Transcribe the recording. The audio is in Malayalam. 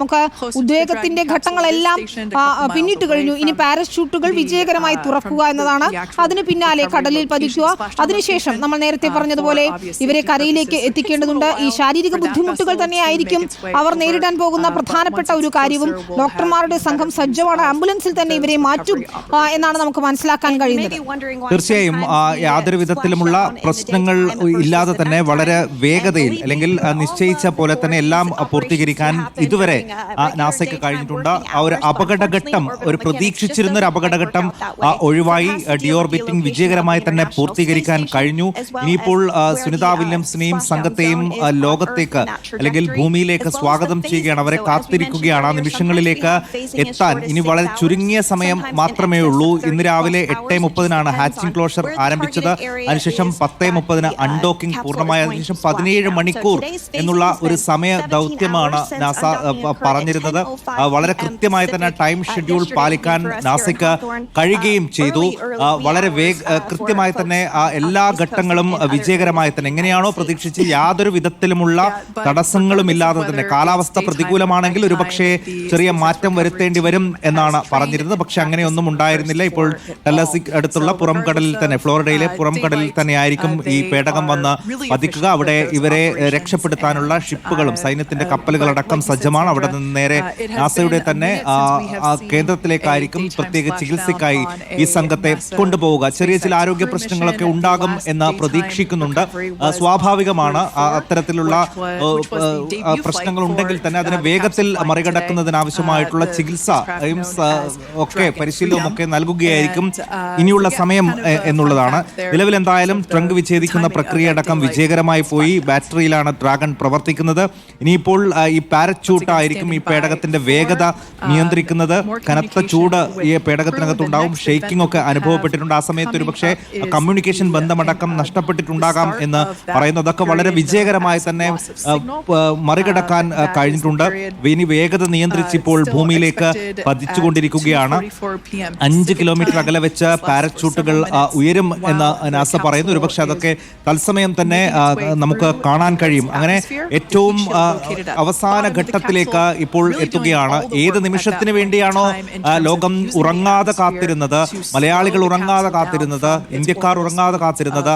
നമുക്ക് ഉദ്വേഗത്തിന്റെ ഘട്ടങ്ങളെല്ലാം പിന്നിട്ട് കഴിഞ്ഞു. ഇനി പാരഷൂട്ടുകൾ വിജയകരമായി തുറക്കുക എന്നതാണ് അതിന് പിന്നാലെ കടലിൽ പതിക്കുക. അതിനുശേഷം നമ്മൾ നേരത്തെ പറഞ്ഞതുപോലെ ഇവരെ കരയിലേക്ക് എത്തിക്കേണ്ടതുണ്ട്. ഈ ശാരീരിക ബുദ്ധിമുട്ടുകൾ തന്നെയായിരിക്കും അവർ നേരിടാൻ പോകുന്ന പ്രധാനപ്പെട്ട ഒരു കാര്യവും ഡോക്ടർമാരുടെ സംഘം സജ്ജമാണ്. ആംബുലൻസിൽ തന്നെ ഇവരെ മാറ്റും എന്നാണ് നമുക്ക് മനസ്സിലാക്കാൻ കഴിയുന്നത്. തീർച്ചയായും യാതൊരു വിധത്തിലുമുള്ള പ്രശ്നങ്ങൾ ഇല്ലാതെ തന്നെ വളരെ വേഗതയിൽ അല്ലെങ്കിൽ നിശ്ചയിച്ച പോലെ തന്നെ എല്ലാം പൂർത്തീകരിക്കാൻ ഇതുവരെ നാസയ്ക്ക് കഴിഞ്ഞിട്ടുണ്ട്. ആ ഒരു അപകടഘട്ടം ഒരു പ്രതീക്ഷിച്ചിരുന്ന ഒരു അപകടഘട്ടം ആ, ഒഴിവായി ഡിയോർബിറ്റിംഗ് വിജയകരമായി തന്നെ പൂർത്തീകരിക്കാൻ കഴിഞ്ഞു. ഇനിയിപ്പോൾ ആ, സുനിത വില്യംസിനെയും സംഘത്തെയും ലോകത്തേക്ക് അല്ലെങ്കിൽ ഭൂമിയിലേക്ക് സ്വാഗതം ചെയ്യുകയാണ്. അവരെ കാത്തിരിക്കുകയാണ്. ആ നിമിഷങ്ങളിലേക്ക് എത്താൻ ഇനി വളരെ ചുരുങ്ങിയ സമയം മാത്രമേ ഉള്ളൂ. ഇന്ന് രാവിലെ എട്ട് മുപ്പതിനാണ് ഹാച്ചിംഗ് ക്ലോഷർ ആരംഭിച്ചത്. അതിനുശേഷം പത്ത് മുപ്പതിന് അൺഡോക്കിംഗ് പൂർണമായ അതിനുശേഷം പതിനേഴ് മണിക്കൂർ എന്നുള്ള ഒരു സമയ ദൗത്യമാണ് നാസ പറഞ്ഞിരുന്നത് വളരെ കൃത്യമായി തന്നെ ടൈം ഷെഡ്യൂൾ പാലിക്കാൻ നാസിക്ക് കഴിയുകയും ചെയ്തു. വളരെ വേഗ കൃത്യമായി തന്നെ എല്ലാ ഘട്ടങ്ങളും വിജയകരമായി തന്നെ. എങ്ങനെയാണോ പ്രതീക്ഷിച്ച് യാതൊരു വിധത്തിലുമുള്ള തടസ്സങ്ങളും ഇല്ലാതെ തന്നെ. കാലാവസ്ഥ പ്രതികൂലമാണെങ്കിൽ ഒരുപക്ഷെ ചെറിയ മാറ്റം വരുത്തേണ്ടി വരും എന്നാണ് പറഞ്ഞിരുന്നത്. പക്ഷെ അങ്ങനെയൊന്നും ഉണ്ടായിരുന്നില്ല. ഇപ്പോൾ ഡല്ലസിക് അടുത്തുള്ള പുറം കടലിൽ തന്നെ ഫ്ലോറിഡയിലെ പുറം കടലിൽ തന്നെ ആയിരിക്കും ഈ പേടകം വന്ന് പതിക്കുക. അവിടെ ഇവരെ രക്ഷപ്പെടുത്താനുള്ള ഷിപ്പുകളും സൈന്യത്തിന്റെ കപ്പലുകളടക്കം സജ്ജമാണ്. അവിടെ നിന്ന് നേരെ നാസയുടെ തന്നെ ആ കേന്ദ്രത്തിലേക്കായിരിക്കും പ്രത്യേക ചികിത്സയ്ക്കായി ഈ സംഘത്തെ കൊണ്ടുപോവുക. ചെറിയ ചില ആരോഗ്യ പ്രശ്നങ്ങളൊക്കെ ഉണ്ടാകും എന്ന് പ്രതീക്ഷിക്കുന്നുണ്ട്. സ്വാഭാവികമാണ് അത്തരത്തിലുള്ള പ്രശ്നങ്ങൾ ഉണ്ടെങ്കിൽ തന്നെ അതിനെ വേഗത്തിൽ മറികടക്കുന്നതിനാവശ്യമായിട്ടുള്ള ചികിത്സ ഒക്കെ പരിശീലനവും ഒക്കെ നൽകുകയായിരിക്കും. ഇനിയുള്ള സമയം എന്നുള്ളതാണ്. നിലവിൽ എന്തായാലും ട്രങ്ക് വിച്ഛേദിക്കുന്ന പ്രക്രിയ അടക്കം വിജയകരമായി പോയി. ബാറ്ററിയിലാണ് ഡ്രാഗൺ പ്രവർത്തിക്കുന്നത്. ഇനിയിപ്പോൾ ഈ പാരച്യൂട്ട് ആയിരിക്കും ഈ പേടകത്തിന്റെ വേഗത നിയന്ത്രിക്കുന്നത് കനത്ത ചൂട് ഈ പേടകത്തിനകത്തുണ്ടാവും. ഷെയ്ക്കിംഗ് ഒക്കെ അനുഭവപ്പെട്ടിട്ടുണ്ട്. ആ സമയത്ത് ഒരു പക്ഷേ കമ്മ്യൂണിക്കേഷൻ ബന്ധമടക്കം നഷ്ടപ്പെട്ടിട്ടുണ്ടാകാം എന്ന് പറയുന്നു അതൊക്കെ വളരെ വിജയകരമായി തന്നെ ആ, മറികടക്കാൻ കഴിഞ്ഞിട്ടുണ്ട്. ഇനി വേഗത നിയന്ത്രിച്ച് ഇപ്പോൾ ഭൂമിയിലേക്ക് പതിച്ചുകൊണ്ടിരിക്കുകയാണ്. അഞ്ച് കിലോമീറ്റർ അകലെ വെച്ച് പാരച്യൂട്ടുകൾ ഉയരും എന്ന് നാസ പറയുന്നു. ഒരുപക്ഷെ അതൊക്കെ തത്സമയം തന്നെ നമുക്ക് കാണാൻ കഴിയും. അങ്ങനെ ഏറ്റവും അവസാന ഘട്ടത്തിലേക്ക് ഇപ്പോൾ എത്തുകയാണ്. ഏത് നിമിഷത്തിന് വേണ്ടിയാണോ ലോകം ഉറങ്ങാതെ കാത്തിരുന്നത് മലയാളികൾ ഉറങ്ങാതെ കാത്തിരുന്നത് ഇന്ത്യക്കാർ ഉറങ്ങാതെ കാത്തിരുന്നത്